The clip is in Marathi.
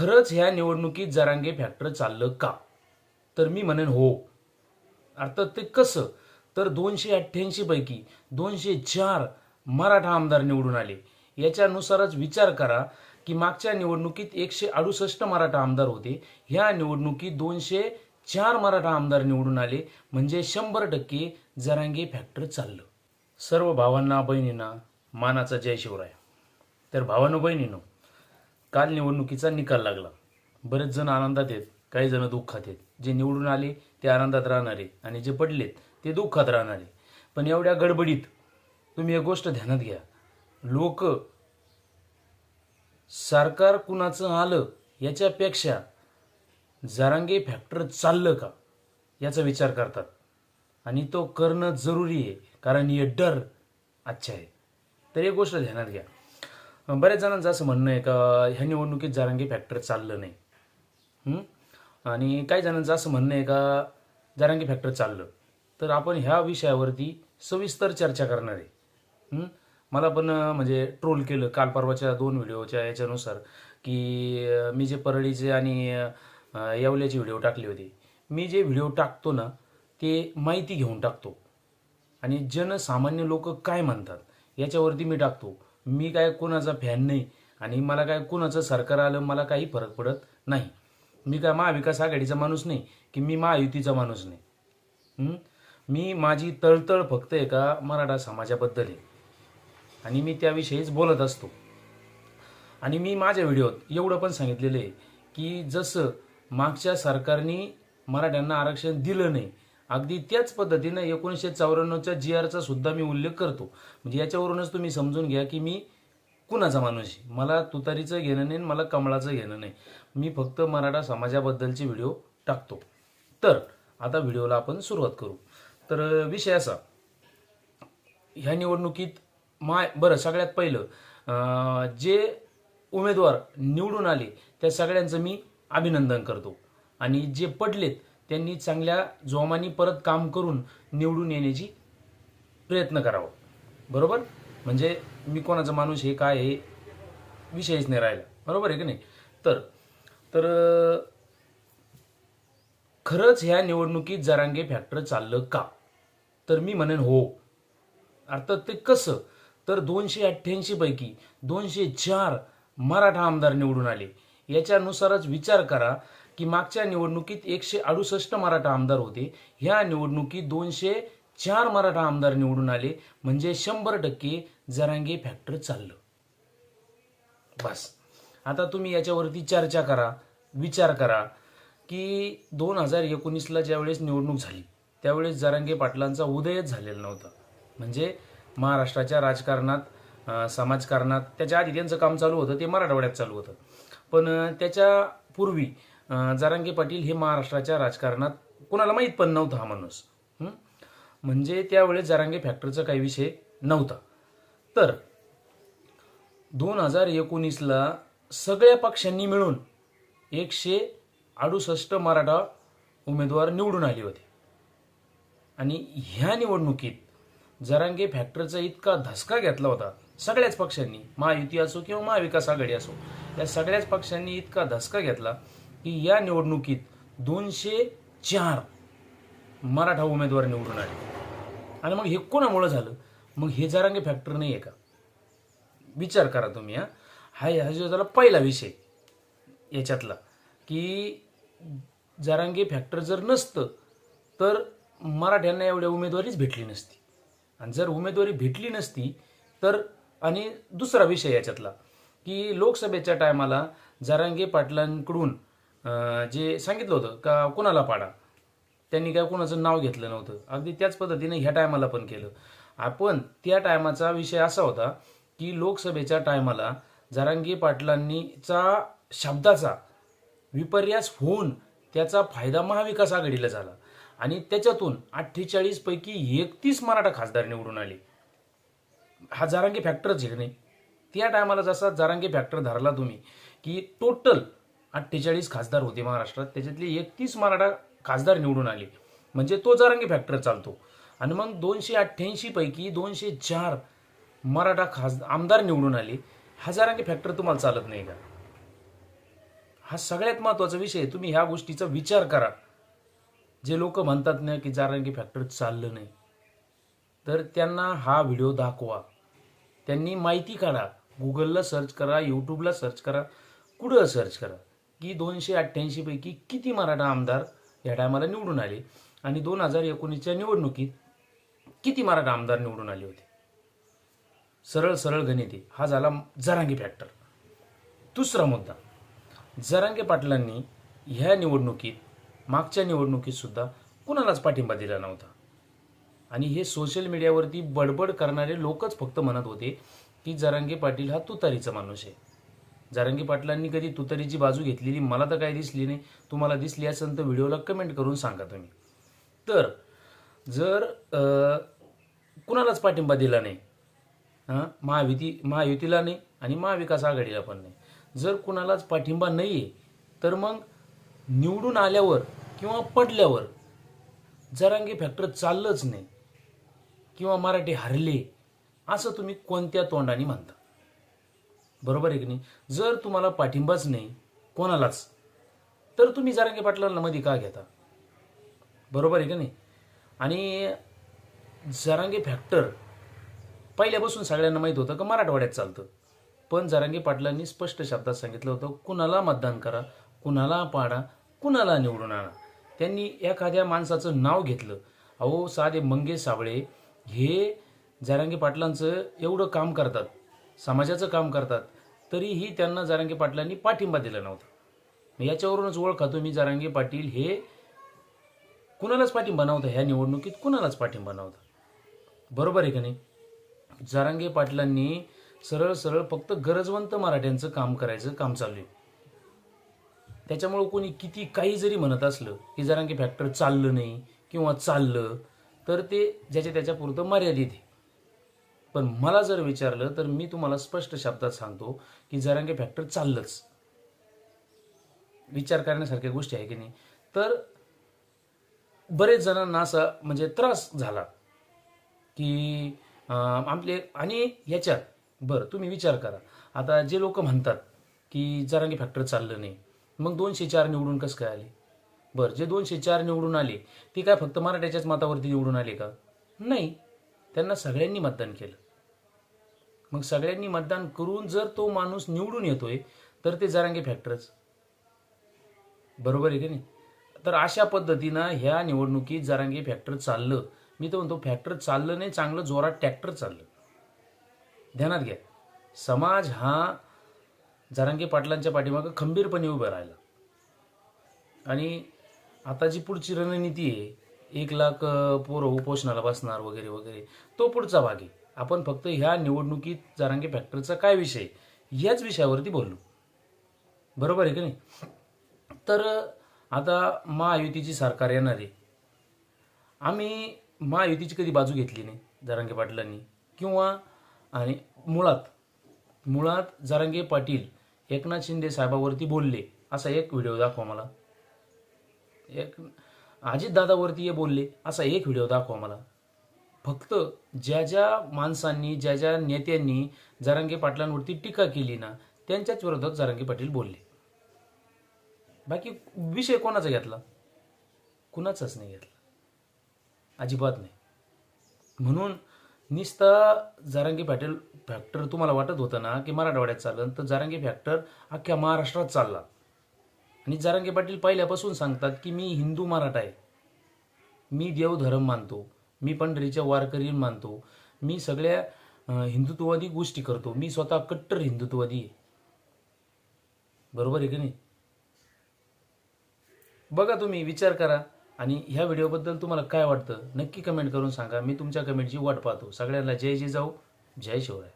खरंच ह्या निवडणुकीत जरांगे फॅक्टर चाललं का? तर मी म्हणेन हो. अर्थात ते कसं? तर दोनशे अठ्ठ्याऐंशी पैकी दोनशे चार मराठा आमदार निवडून आले. याच्यानुसारच विचार करा की मागच्या निवडणुकीत एकशे अडुसष्ट मराठा आमदार होते. ह्या निवडणुकीत दोनशे चार मराठा आमदार निवडून आले. म्हणजे शंभर टक्के जरांगे फॅक्टर चाललं. सर्व भावांना बहिणींना मानाचा जय शिवराय. तर भावानो बहिणीनो काल निवडणुकीचा निकाल लागला. बरेच जण आनंदात आहेत काही जण दुःखात आहेत. जे निवडून आले ते आनंदात राहणारे आणि जे पडलेत ते दुःखात राहणारे पण एवढ्या गडबडीत तुम्ही एक गोष्ट ध्यानात घ्या. लोक सरकार कुणाचं आलं याच्यापेक्षा जारांगे फॅक्टर चाललं का? याचा विचार करतात. आणि तो करणं जरुरी आहे कारण हे डर अच्छा आहे. तर एक गोष्ट ध्यानात घ्या. बऱ्याच जणांचं असं म्हणणं आहे का ह्या निवडणुकीत जारांगी फॅक्टर चाललं नाही. आणि काही जणांचं असं म्हणणं आहे का जारांगी फॅक्टर चाललं. तर आपण ह्या विषयावरती सविस्तर चर्चा करणार आहे. मला पण म्हणजे ट्रोल केलं काल परवाच्या दोन व्हिडिओच्या याच्यानुसार की मी जे परळीचे आणि येवल्याचे व्हिडिओ टाकले होते. मी जे व्हिडिओ टाकतो ना ते माहिती घेऊन टाकतो. आणि जनसामान्य लोक काय म्हणतात याच्यावरती मी टाकतो. मी काय कोणाचा फॅन नाही आणि मला काय कोणाचं सरकार आलं मला काही फरक पडत नाही. मी काय महाविकास आघाडीचा माणूस नाही की मी महायुतीचा माणूस नाही? मी माझी तळतळ फक्त एका मराठा समाजाबद्दल आहे. आणि मी त्याविषयीच बोलत असतो. आणि मी माझ्या व्हिडिओत एवढं पण सांगितलेलं आहे की जसं मागच्या सरकारने मराठ्यांना आरक्षण दिलं नाही अगदी त्याच पद्धतीनं एकोणीसशे चौऱ्याण्णवच्या जी आरचा सुद्धा मी उल्लेख करतो. म्हणजे याच्यावरूनच तुम्ही समजून घ्या की मी कुणाचा माणूस आहे? मला तुतारीचं घेणं नाही आणि मला कमळाचं घेणं नाही. मी फक्त मराठा समाजाबद्दलचे व्हिडिओ टाकतो. तर आता व्हिडिओला आपण सुरुवात करू. तर विषय असा. ह्या निवडणुकीत माय बरं सगळ्यात पहिलं जे उमेदवार निवडून आले त्या सगळ्यांचं मी अभिनंदन करतो. आणि जे पडलेत त्यांनी चांगल्या जोमाने परत काम करून निवडून येण्याची प्रयत्न करावा. बरोबर? म्हणजे मी कोणाचा माणूस हे काय हे विषयच नाही राहिला. बरोबर आहे की नाही? तर तर खरंच ह्या निवडणुकीत जरांगे फॅक्टर चाललं का? तर मी म्हणेन हो. अर्थात ते कसं? तर दोनशे अठ्ठ्याऐंशी पैकी दोनशे चार मराठा आमदार निवडून आले. याच्यानुसारच विचार करा की मागच्या निवडणुकीत एकशे अडुसष्ट मराठा आमदार होते. ह्या निवडणुकीत दोनशे चार मराठा आमदार निवडून आले. म्हणजे शंभर टक्के जरांगे फॅक्टर चाललं. बस. आता तुम्ही याच्यावरती चर्चा करा विचार करा की दोन हजार एकोणीसला ज्यावेळेस निवडणूक झाली त्यावेळेस जरांगे पाटलांचा उदयच झालेला नव्हता. म्हणजे महाराष्ट्राच्या राजकारणात समाजकारणात त्याच्या आधी त्यांचं काम चालू होतं ते मराठवाड्यात चालू होतं. पण त्याच्या पूर्वी जरांगे पाटील हे महाराष्ट्राच्या राजकारणात कोणाला माहीत पण नव्हता हा माणूस. म्हणजे त्यावेळेस जरांगे फॅक्टरचा काही विषय नव्हता. तर दोन हजार एकोणीसला सगळ्या पक्षांनी मिळून एकशे अडुसष्ट मराठा उमेदवार निवडून आले होते. आणि ह्या निवडणुकीत जरांगे फॅक्टरचा इतका धसका घेतला होता. सगळ्याच पक्षांनी महायुती असो किंवा महाविकास आघाडी असो या सगळ्याच पक्षांनी इतका धसका घेतला की या निवडणुकीत दोनशे चार मराठा उमेदवार निवडून आले. आणि मग हे कोणामुळं झालं? मग हे जारांगे फॅक्टर नाही आहे का? विचार करा तुम्ही हा. हा जो झाला पहिला विषय याच्यातला की जारांगे फॅक्टर जर नसतं तर मराठ्यांना एवढ्या उमेदवारीच भेटली नसती. आणि जर उमेदवारी भेटली नसती तर आणि दुसरा विषय याच्यातला की लोकसभेच्या टायमाला जारांगे पाटलांकडून जे सांगितलं होतं का कुणाला पाडा? त्यांनी काय कोणाचं नाव घेतलं नव्हतं. अगदी त्याच पद्धतीने ह्या टायमाला पण केलं. आपण त्या टायमाचा विषय असा होता की लोकसभेच्या टायमाला जारांगी पाटलांनीचा शब्दाचा विपर्यास होऊन त्याचा फायदा महाविकास आघाडीला झाला. आणि त्याच्यातून अठ्ठेचाळीस पैकी एकतीस मराठा खासदार निवडून आले. हा जारांगी फॅक्टरच आहे नाही? त्या टायमाला जसा जारांगी फॅक्टर धरला तुम्ही की टोटल अठ्ठेचाळीस खासदार होते महाराष्ट्रात. त्याच्यातले एकतीस मराठा खासदार निवडून आले. म्हणजे तो जारांगी फॅक्टर चालतो. आणि मग दोनशे अठ्ठ्याऐंशी पैकी दोनशे चार मराठा खास आमदार निवडून आले. हा फॅक्टर तुम्हाला चालत नाही का? हा सगळ्यात महत्त्वाचा विषय तुम्ही ह्या गोष्टीचा विचार करा. जे लोक म्हणतात ना की जारांगी फॅक्टर चाललं नाही. तर त्यांना हा व्हिडिओ दाखवा. त्यांनी माहिती काढा. गुगलला सर्च करा यूट्यूबला सर्च करा. कुठं सर्च करा? की दोनशे अठ्ठ्याऐंशीपैकी किती मराठा आमदार या टायमाला निवडून आले? आणि दोन हजार एकोणीसच्या निवडणुकीत किती मराठा आमदार निवडून आले होते? सरळ सरळ गणिते. हा झाला जरांगी फॅक्टर दुसरा मुद्दा. जरांगे पाटलांनी ह्या निवडणुकीत मागच्या निवडणुकीतसुद्धा कुणालाच पाठिंबा दिला नव्हता. आणि हे सोशल मीडियावरती बडबड करणारे लोकच फक्त म्हणत होते की जरांगे पाटील हा तुतारीचा माणूस आहे. जारंगी पाटलांनी कधी तुतारीची बाजू घेतलेली मला तर काही दिसली नाही. तुम्हाला दिसली असेल तर व्हिडिओला कमेंट करून सांगा तुम्ही. तर जर कुणालाच पाठिंबा दिला नाही हां महायुती महायुतीला नाही आणि महाविकास आघाडीला पण नाही. जर कुणालाच पाठिंबा नाही आहे तर मग निवडून आल्यावर किंवा पडल्यावर जरांगे फॅक्टर चाललंच नाही. किंवा मराठी हरले असं तुम्ही कोणत्या तोंडाने म्हणता? बरोबर आहे की नाही? जर तुम्हाला पाठिंबाच नाही कोणालाच तर तुम्ही जरांगे पाटलांना मध्ये का घेता? बरोबर आहे की नाही? आणि जरांगे फॅक्टर पहिल्यापासून सगळ्यांना माहीत होतं का मराठवाड्यात चालतं. पण जरांगे पाटलांनी स्पष्ट शब्दात सांगितलं होतं कुणाला मतदान करा कुणाला पाडा कुणाला निवडून आणा. त्यांनी एखाद्या माणसाचं नाव घेतलं. अहो साधे मंगेश साबळे हे जरांगे पाटलांचं एवढं काम करतात. समाजाचं काम करतात तरीही त्यांना जरांगे पाटलांनी पाठिंबा दिला नव्हता. याच्यावरूनच ओळखातो मी जारांगे पाटील हे कुणालाच पाठिंबा नव्हता ह्या निवडणुकीत कुणालाच पाठिंबा नव्हता. बरोबर आहे का नाही? जारांगे पाटलांनी सरळ सरळ फक्त गरजवंत मराठ्यांचं काम करायचं काम चालू आहे. त्याच्यामुळं कोणी किती काही जरी म्हणत असलं की जरांगे फॅक्टर चाललं नाही किंवा चाललं तर ते ज्याच्या त्याच्यापुरतं मर्यादित आहे. पण मला जर विचारलं तर मी तुम्हाला स्पष्ट शब्दात सांगतो की जरांगे फॅक्टर चाललंच. विचार करण्यासारख्या गोष्टी आहे की नाही? तर बरेच जणांना असा म्हणजे त्रास झाला की आपले आणि याच्यात बरं तुम्ही विचार करा. आता जे लोक म्हणतात की जरांगी फॅक्टर चाललं नाही मग दोनशे चार निवडून कसं काय आले? बरं जे दोनशे चार निवडून आले ते काय फक्त मराठ्याच्याच मतावरती निवडून आले का? नाही. त्यांना सगळ्यांनी मतदान केलं. मग सगळ्यांनी मतदान करून जर तो माणूस निवडून येतोय तर ते जरांगे फॅक्टरच बरोबर आहे की नाही? तर अशा पद्धतीनं ह्या निवडणुकीत जरांगे फॅक्टर चाललं. मी तर म्हणतो फॅक्टर चाललं नाही चांगलं जोरात ट्रॅक्टर चाललं. ध्यानात घ्या. समाज हा जरांगे पाटलांच्या पाठीमागं खंबीरपणे उभं राहिला. आणि आता जी पुढची रणनीती आहे एक लाख पोरं उपोषणाला बसणार वगैरे वगैरे. तो पुढचा भाग आहे. आपण फक्त ह्या निवडणुकीत जारांगे फॅक्टरीचा काय विषय याच विषयावरती बोललो. बरोबर आहे की नाही? तर आता महायुतीची सरकार येणार आहे. आम्ही महायुतीची कधी बाजू घेतली नाही जारांगे पाटलांनी? किंवा आणि मुळात मुळात जरांगे पाटील एकनाथ शिंदे साहेबावरती बोलले असा एक व्हिडिओ दाखवा मला. एक अजितदादावरती हे बोलले असा एक व्हिडिओ दाखवा मला. फक्त ज्या ज्या माणसांनी ज्या ज्या नेत्यांनी जरांगे पाटलांवरती टीका केली ना त्यांच्याच विरोधात जरांगे पाटील बोलले. बाकी विषय कोणाचा घेतला? कुणाचाच नाही घेतला. अजिबात नाही. म्हणून निस्ता जारांगी पाटील फॅक्टर तुम्हाला वाटत होतं ना की मराठवाड्यात चाललं तर जारांगी फॅक्टर अख्ख्या महाराष्ट्रात चालला. आणि जारांगे पाटील पहिल्यापासून सांगतात की मी हिंदू मराठा आहे. मी देवधर्म मानतो. मी पंढरीच्या वारकरी मानतो. मी सगळ्या हिंदुत्ववादी गोष्टी करतो. मी स्वतः कट्टर हिंदुत्ववादी आहे. बरोबर आहे की नाही? बघा तुम्ही विचार करा. आणि ह्या व्हिडिओबद्दल तुम्हाला काय वाटतं? नक्की कमेंट करून सांगा. मी तुमच्या कमेंटची वाट पाहतो. सगळ्यांना जय जय जाऊ जय शिवराय.